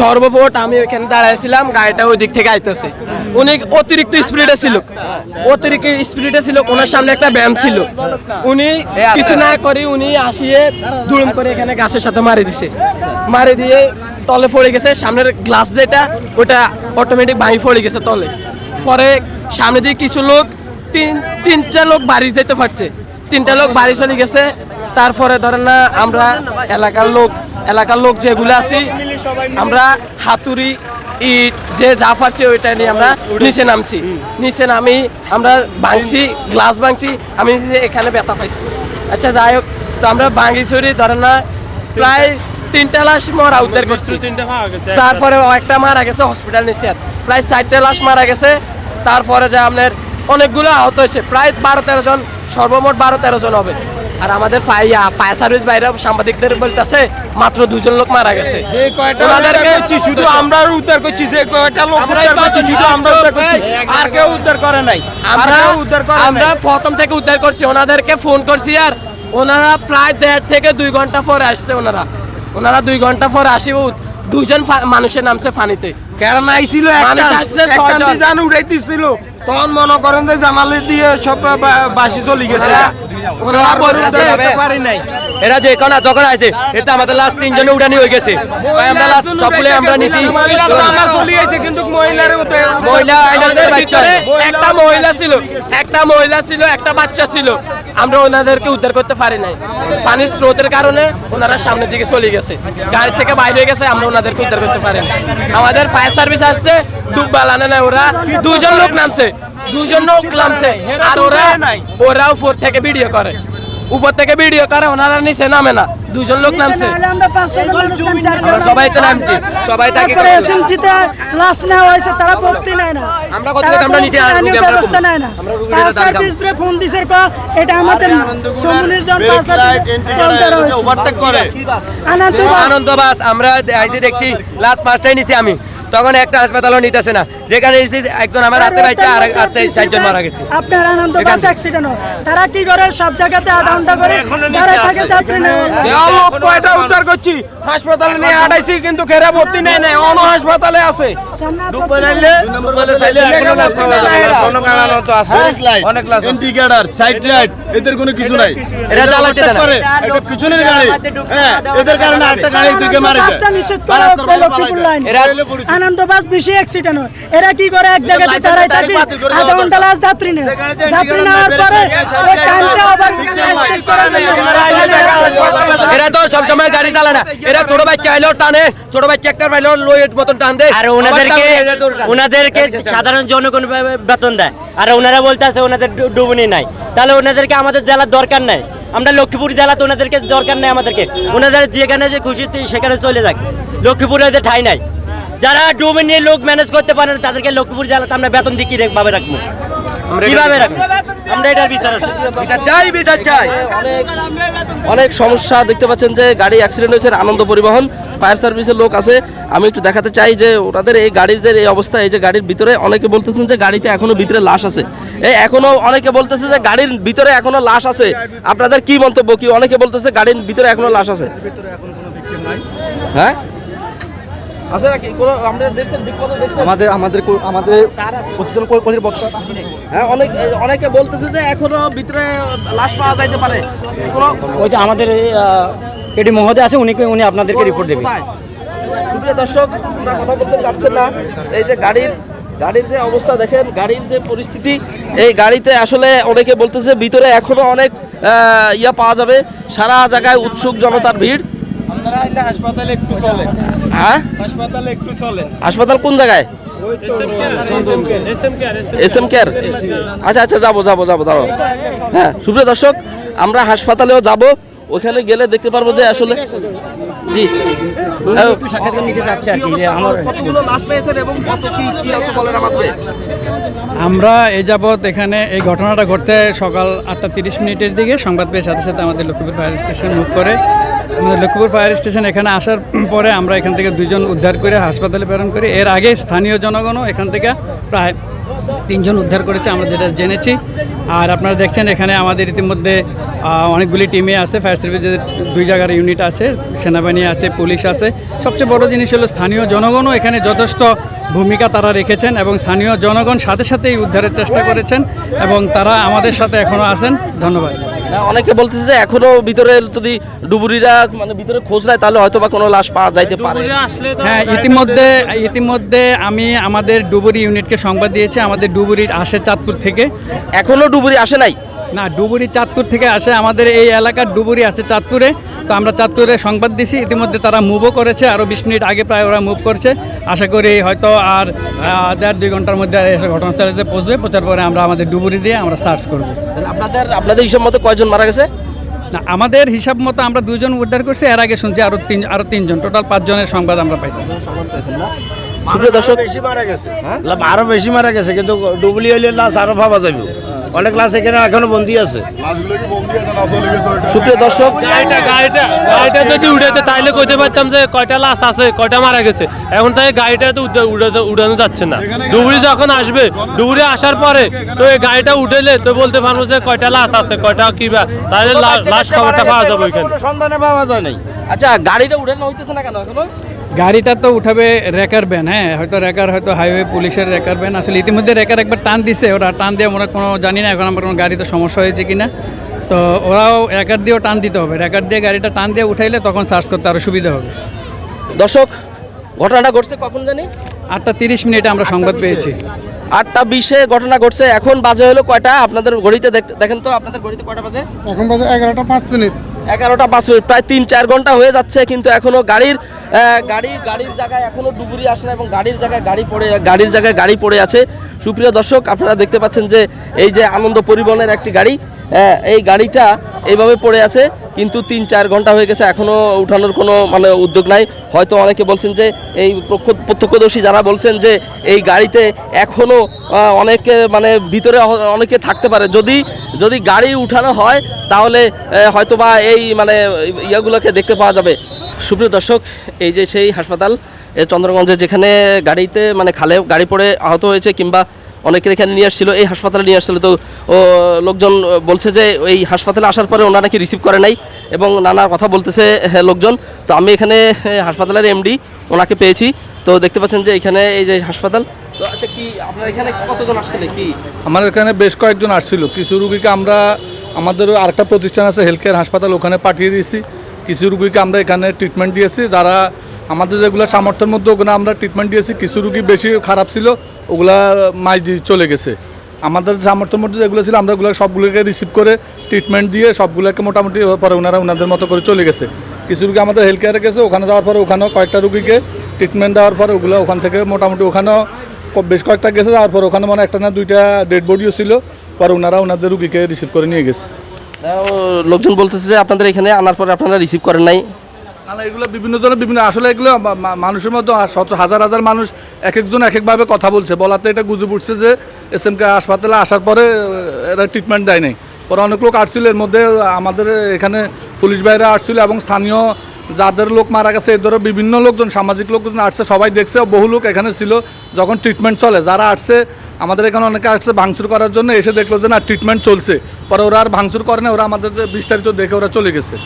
সর্বপ্রথম আমি ওইখানে দাঁড়াইছিলাম, গাড়িটা ওই দিক থেকে আইতেছে। উনি অতিরিক্ত স্পিডে ছিল। অতিরিক্ত স্পিডে ছিল, ওনার সামনে একটা ব্যায়াম ছিল। উনি কিছু না করে উনি আসিয়ে দুড়ুম করে এখানে গাছের সাথে মারি দিছে। মারি দিয়ে তলে পড়ে গেছে, সামনের গ্লাস যেটা, ওটা অটোমেটিক ভাঙি পড়ে গেছে তলে। পরে সামনে দিয়ে কিছু লোক, তিন, তিনটা লোক বাড়ি যেতে পারছে। তিনটা লোক বাড়ি চলে গেছে তারপরে ধরেন না আমরা এলাকার লোক এলাকার লোক যেগুলো আছি আমরা হাতুড়ি ইট যে যা পারছি ওইটা নিয়ে আমরা নিচে নামছি। নিচে নামি আমরা ভাঙছি গ্লাস ভাঙছি আমি এখানে ব্যথা পাইছি। আচ্ছা যাই হোক তো আমরা ভাঙি চুরি ধরেন না প্রায় তিনটা লাশ মরা উদ্ধার করছি। তারপরে একটা মারা গেছে হসপিটাল নিচে প্রায় চারটে লাশ মারা গেছে। তারপরে যে আপনার অনেকগুলো আহত হয়েছে প্রায় বারো তেরো জন সর্বমোট বারো তেরো জন হবে। আর আমাদের ফায়ার ফায়ার সার্ভিস বাইরে সাংবাদিকদের বলতেছে মাত্র দুজন লোক মারা গেছে। যে কয়টা ওনাদেরকে শুধু আমরা উদ্ধার করছি যে কয়টা লোক উদ্ধার করছি শুধু আমরা উদ্ধার করছি। আর কেউ উদ্ধার করে নাই। আমরা উদ্ধার করে আমরা প্রথম থেকে উদ্ধার করছি ওনাদেরকে ফোন করছি আর ওনারা প্রায় দেড় থেকে দুই ঘণ্টা পরে আসছে ওনারা। ওনারা দুই ঘণ্টা পরে ফা- মানুষের নামছে ফানিতে। কারণ আইছিল একটা। জান উড়াইতেছিল। তখন মনে করেন যে জানালে দিয়ে সব বাসি চলে গেছে। উদ্ধার পারি নাই। এরা যে কোনা যখন আছে এটা আমাদের লাস্ট তিনজনে উড়ানি হয়ে গেছে। আমরা লাস্ট সবগুলো আমরা নিছি। কিন্তু মহিলার মহিলা আইনাদের একটা মহিলা ছিল, একটা মহিলা ছিল, একটা বাচ্চা ছিল। আমরা ওনাদেরকে উদ্ধার করতে পারি নাই। পানির স্রোতের কারণে ওনারা সামনের দিকে চলে গেছে। গাড়ি থেকে বাইরে হয়ে গেছে, আমরা ওনাদেরকে উদ্ধার করতে পারি আমাদের ফায়ার সার্ভিস আসছে, ডুব বালানে না ওরা। দুজন লোক নামছে দুজন লোক নামছে। আর ওরা ওরাও ফোর থেকে ভিডিও করে। উপর থেকে ভিডিও করে ওনারা নিচে নামে না দুজন লোক নামছে। আমরা সবাই তো নামছি সবাই তাকে এসএমসিতে লাশ নেওয়া হয়েছে তারা ভর্তি নেয় না। আমরা কত আমরা নিচে কোনো আর রুগী আমরা ব্যবস্থা নেয় না। ফায়ার। সার্ভিসে ফোন দিছে ক এটা আমাদের সমুনির জন ওভারটেক করে আনন্দ বাস আমরা আইসি দেখছি লাস্ট পাঁচটায় নিছি আমি। তখন একটা হাসপাতালও নিতেছে না। যেখানে একজন আমার হাতে পাইছে আর হাতে চারজন মারা গেছে। আপনার আনন্দ বাস অ্যাক্সিডেন্ট তারা কি করে সব জায়গাতে আধা ঘণ্টা করে তারা থাকে যাত্রী নেই লোক পয়সা উদ্ধার করছি? হাসপাতালে নিয়ে আটাইছি কিন্তু খেরা ভর্তি নেই নেই। অন হাসপাতালে আছে। এদের কোনো কিছু নাই। এরা না। করে এটা পিছনের গাড়ি। হ্যাঁ এদের কারণে আরেকটা গাড়ি এদেরকে মারে। এরা- বেশি অ্যাক্সিডেন্ট হয়। এরা কি করে এক জায়গাতে দাঁড়ায় থাকে? আধা ঘণ্টা লাস্ট যাত্রী নেয়। যাত্রী নেওয়ার পরে টাইমটা আবার। এরা তো সবসময় গাড়ি চালায় না। এরা ছোট বাচ্চা আইলেও টানে ছোট বাচ্চা একটা পাইলেও লোয়ের মতন টান দেয় আর ওনাদেরকে। ওনাদেরকে সাধারণ জনগণ বেতন দেয়। আর ওনারা বলতেছে ওনাদের ডু- ডুবুনি নাই। তাহলে ওনাদেরকে আমাদের জেলার দরকার নাই। আমরা লক্ষ্মীপুর জেলা তো ওনাদেরকে দরকার নেই আমাদেরকে। ওনাদের যেখানে যে খুশি সেখানে চলে যাক। লক্ষ্মীপুরে যে ঠাই নাই। যারা ডুবে নিয়ে লোক ম্যানেজ করতে পারে না, তাদেরকে লক্ষ্মীপুর জেলাতে আমরা বেতন দিয়ে কি রে- ভাবে রাখব? কীভাবে রাখব? অনেক সমস্যা দেখতে পাচ্ছেন যে গাড়ি অ্যাক্সিডেন্ট হয়েছে, আনন্দ পরিবহন ফায়ার সার্ভিসের লোক আছে। আমি একটু দেখাতে চাই যে ওনাদের এই গাড়ির যে এই অবস্থা, এই যে গাড়ির ভিতরে অনেকে বলতেছেন যে গাড়িতে এখনও ভিতরে লাশ আছে। এই এখনও অনেকে বলতেছে যে গাড়ির ভিতরে এখনও লাশ আছে। আপনাদের কি মন্তব্য? কি অনেকে বলতেছে গাড়ির ভিতরে এখনও লাশ আছে? হ্যাঁ আছে নাকি কোনো আমরা দেখছেন দিকপথে দেখছেন আমাদের আমাদের আমাদের কর্তৃপক্ষ হ্যাঁ অনেক অনেকে বলতেছে যে এখনও ভিতরে লাশ পাওয়া যাইতে পারে। ওই যে আমাদের এটি মহোদয় আছে উনি উনি আপনাদেরকে রিপোর্ট দেবে। কোথায়? সুপ্রিয় দর্শক আমরা কথা বলতে চাচ্ছেন না। এই যে গাড়ির গাড়ির যে অবস্থা দেখেন গাড়ির যে পরিস্থিতি এই গাড়িতে আসলে অনেকে বলতেছে ভিতরে এখনও অনেক আহ, ইয়া পাওয়া যাবে। সারা জায়গায় উৎসুক জনতার ভিড়। আপনারা হাসপাতালে একটু চলেন হ্যাঁ? হাসপাতালে একটু চলেন। হাসপাতাল কোন জায়গায়? এস এম কেয়ার আচ্ছা আচ্ছা যাব যাব যাব যাব হ্যাঁ সুপ্রিয় দর্শক আমরা হাসপাতালেও যাব। ওখানে গেলে দেখতে পারব যে আসলে জি। হ্যাঁ, আমার কতগুলো লাশ পেয়েছেন এবং কত কি কি আপনি বলেন আমাকে? আমরা এই যাবৎ এখানে এই ঘটনাটা ঘটতে সকাল আটটা তিরিশ মিনিটের দিকে সংবাদ পেয়ে সাথে সাথে আমাদের লক্ষ্মীপুর ফায়ার স্টেশন মুভ করে। আমাদের লক্ষ্মীপুর ফায়ার স্টেশন এখানে আসার পরে আমরা এখান থেকে দুজন উদ্ধার করে হাসপাতালে প্রেরণ করি। এর আগে স্থানীয় জনগণও এখান থেকে প্রায় তিনজন উদ্ধার করেছে, আমরা যেটা জেনেছি। আর আপনারা দেখছেন এখানে আমাদের ইতিমধ্যে অনেকগুলি টিমে আছে, ফায়ার সার্ভিসের দুই জায়গার ইউনিট আছে, সেনাবাহিনী আছে, পুলিশ আছে। সবচেয়ে বড় জিনিস হলো স্থানীয় জনগণও এখানে যথেষ্ট ভূমিকা তারা রেখেছেন এবং স্থানীয় জনগণ সাথে সাথেই উদ্ধারের চেষ্টা করেছেন এবং তারা আমাদের সাথে এখনও আছেন। ধন্যবাদ। না, অনেকে বলতেছে যে এখনও ভিতরে যদি ডুবুরিরা মানে ভিতরে খোঁজ নেয় তাহলে হয়তো বা কোনো লাশ পাওয়া যাইতে পারে। হ্যাঁ ইতিমধ্যে ইতিমধ্যে আমি আমাদের ডুবুরি ইউনিটকে সংবাদ দিয়েছি আমাদের ডুবুরির আসে চাঁদপুর থেকে। এখনও ডুবুরি আসে নাই? না ডুবুরি চাঁদপুর থেকে আসে। আমাদের এই এলাকার ডুবুরি আছে চাঁদপুরে। তো আমরা চাঁদপুরে সংবাদ দিছি। ইতিমধ্যে তারা মুভও করেছে। আরও বিশ মিনিট আগে প্রায় ওরা মুভ করছে। আশা করি হয়তো আর দেড় দুই ঘণ্টার মধ্যে এসে ঘটনাস্থলে পৌঁছবে। পৌঁছার পরে আমরা আমাদের ডুবুরি দিয়ে আমরা সার্চ করব। আপনাদের আপনাদের হিসাব মতো কয়জন মারা গেছে? না আমাদের হিসাব মতো আমরা দুজন উদ্ধার করছি। এর আগে শুনছি আরও তিন আরও তিনজন। টোটাল পাঁচজনের সংবাদ আমরা পাইছি। সুপ্রিয় দর্শক বেশি মারা গেছে। লাভ আরও বেশি মারা গেছে কিন্তু ডুবলি হইলে লাশ আরও ভাবা যাবে অনেক লাশ এখানে এখনও বন্দি আছে। সুপ্রিয় দর্শক গাড়িটা যদি উড়েছে তাইলে কইতে পারতাম যে কয়টা লাশ আছে কয়টা মারা গেছে। এখন তাই গাড়িটা তো উড়ানো যাচ্ছে না। ডুবুরি যখন আসবে ডুবুরি আসার পরে তো এই গাড়িটা উঠেলে তো বলতে পারব যে কয়টা লাশ আছে কয়টা কি তাহলে লাশ খবরটা পাওয়া যাবে ওইখানে। সন্ধানে পাওয়া যায় নাই। আচ্ছা গাড়িটা উড়ানো হইতেছে না কেন এখনও? গাড়িটা তো উঠাবে রেকার ব্যান হ্যাঁ? হয়তো রেকার হয়তো হাইওয়ে পুলিশের রেকার ব্যান আসলে ইতিমধ্যে রেকার একবার টান দিছে ওরা টান দিয়ে আমরা কোনো জানি না এখন আমার কোনো গাড়িতে সমস্যা হয়েছে কিনা। তো ওরাও রেকার দিয়েও টান দিতে হবে। রেকার দিয়ে গাড়িটা টান দিয়ে উঠাইলে তখন সার্চ করতে আরও সুবিধা হবে। দর্শক ঘটনাটা ঘটছে কখন জানি? আটটা তিরিশ মিনিটে আমরা সংবাদ পেয়েছি। আটটা বিশে ঘটনা ঘটছে এখন বাজে হলো কয়টা? আপনাদের ঘড়িতে দেখ- দেখেন তো আপনাদের ঘড়িতে কয়টা বাজে? এখন বাজে এগারোটা পাঁচ মিনিট। এগারোটা পাঁচ মিনিট প্রায় তিন চার ঘণ্টা হয়ে যাচ্ছে কিন্তু এখনও গাড়ির গাড়ি গাড়ির জায়গায় এখনও ডুবুরি আসে না এবং গাড়ির জায়গায় গাড়ি পড়ে গাড়ির জায়গায় গাড়ি পড়ে আছে। সুপ্রিয় দর্শক আপনারা দেখতে পাচ্ছেন যে এই যে আনন্দ পরিবহনের একটি গাড়ি এই গাড়িটা এইভাবে পড়ে আছে কিন্তু তিন চার ঘণ্টা হয়ে গেছে এখনও উঠানোর কোনো মানে উদ্যোগ নাই। হয়তো অনেকে বলছেন যে এই প্রত্যক্ষদর্শী যারা বলছেন যে এই গাড়িতে এখনও আহ, অনেকে মানে ভিতরে অনেকে থাকতে পারে। যদি যদি গাড়ি উঠানো হয় তাহলে হয়তোবা এই মানে ইয়াগুলোকে দেখতে পাওয়া যাবে। সুপ্রিয় দর্শক এই যে সেই হাসপাতাল এ চন্দ্রগঞ্জে যেখানে গাড়িতে মানে খালে গাড়ি পড়ে আহত হয়েছে কিংবা অনেকের এখানে নিয়ে আসছিল এই হাসপাতালে নিয়ে আসছিল তো লোকজন বলছে যে এই হাসপাতালে আসার পরে ওনারা নাকি রিসিভ করে নাই এবং নানা কথা বলতেছে হ্যাঁ, লোকজন। তো আমি এখানে হাসপাতালের এমডি ওনাকে পেয়েছি। তো দেখতে পাচ্ছেন যে এখানে এই যে হাসপাতাল তো আচ্ছা কি আপনার এখানে কতজন আসছিলেন কি? আমার এখানে বেশ কয়েকজন আসছিল। কিছু রুগীকে আমরা আমাদের আরেকটা প্রতিষ্ঠান আছে হেলথ কেয়ার হাসপাতাল ওখানে পাঠিয়ে দিয়েছি। কিছু রুগীকে আমরা এখানে ট্রিটমেন্ট দিয়েছি। যারা আমাদের যেগুলো সামর্থ্যের মধ্যে ওখানে আমরা ট্রিটমেন্ট দিয়েছি কিছু রুগী বেশি খারাপ ছিল, ওগুলা মাই দিয়ে চলে গেছে। আমাদের সামর্থ্যের মধ্যে যেগুলো ছিল, আমরা ওগুলো সবগুলোকে রিসিভ করে ট্রিটমেন্ট দিয়ে সবগুলোকে মোটামুটি পরে ওনারা ওনাদের মতো করে চলে গেছে। কিছু রুগী আমাদের হেলথ কেয়ারে গেছে, ওখানে যাওয়ার পরে ওখানেও কয়েকটা রুগীকে ট্রিটমেন্ট দেওয়ার পরে ওগুলো ওখান থেকে মোটামুটি ওখানেও বেশ কয়েকটা গেছে, যাওয়ার পর ওখানে মানে একটা না দুইটা ডেড বডিও ছিল, পরে ওনারা ওনাদের রুগীকে রিসিভ করে নিয়ে গেছে। লোকজন বলতেছে যে আপনাদের এখানে আনার পরে আপনারা রিসিভ করেন নাই। এগুলো বিভিন্ন জনের বিভিন্ন, আসলে এগুলো মানুষের মধ্যে হাজার হাজার মানুষ এক একজন এক একভাবে কথা বলছে। বলাতে এটা গুজব উঠছে যে এস এম কে হাসপাতালে আসার পরে এরা ট্রিটমেন্ট দেয় নাই। পরে অনেক লোক আসছিল, এর মধ্যে আমাদের এখানে পুলিশ বাইরে আসছিল এবং স্থানীয় যাদের লোক মারা গেছে এদেরও বিভিন্ন লোকজন, সামাজিক লোকজন আসছে, সবাই দেখছে, বহু লোক এখানে ছিল, যখন ট্রিটমেন্ট চলে। যারা আসছে আমাদের এখানে অনেকে আসছে ভাঙচুর করার জন্য, এসে দেখল যে না ট্রিটমেন্ট চলছে। পরে ওরা আর ভাঙচুর করে না, ওরা আমাদের যে বিস্তারিত দেখে ওরা চলে গেছে।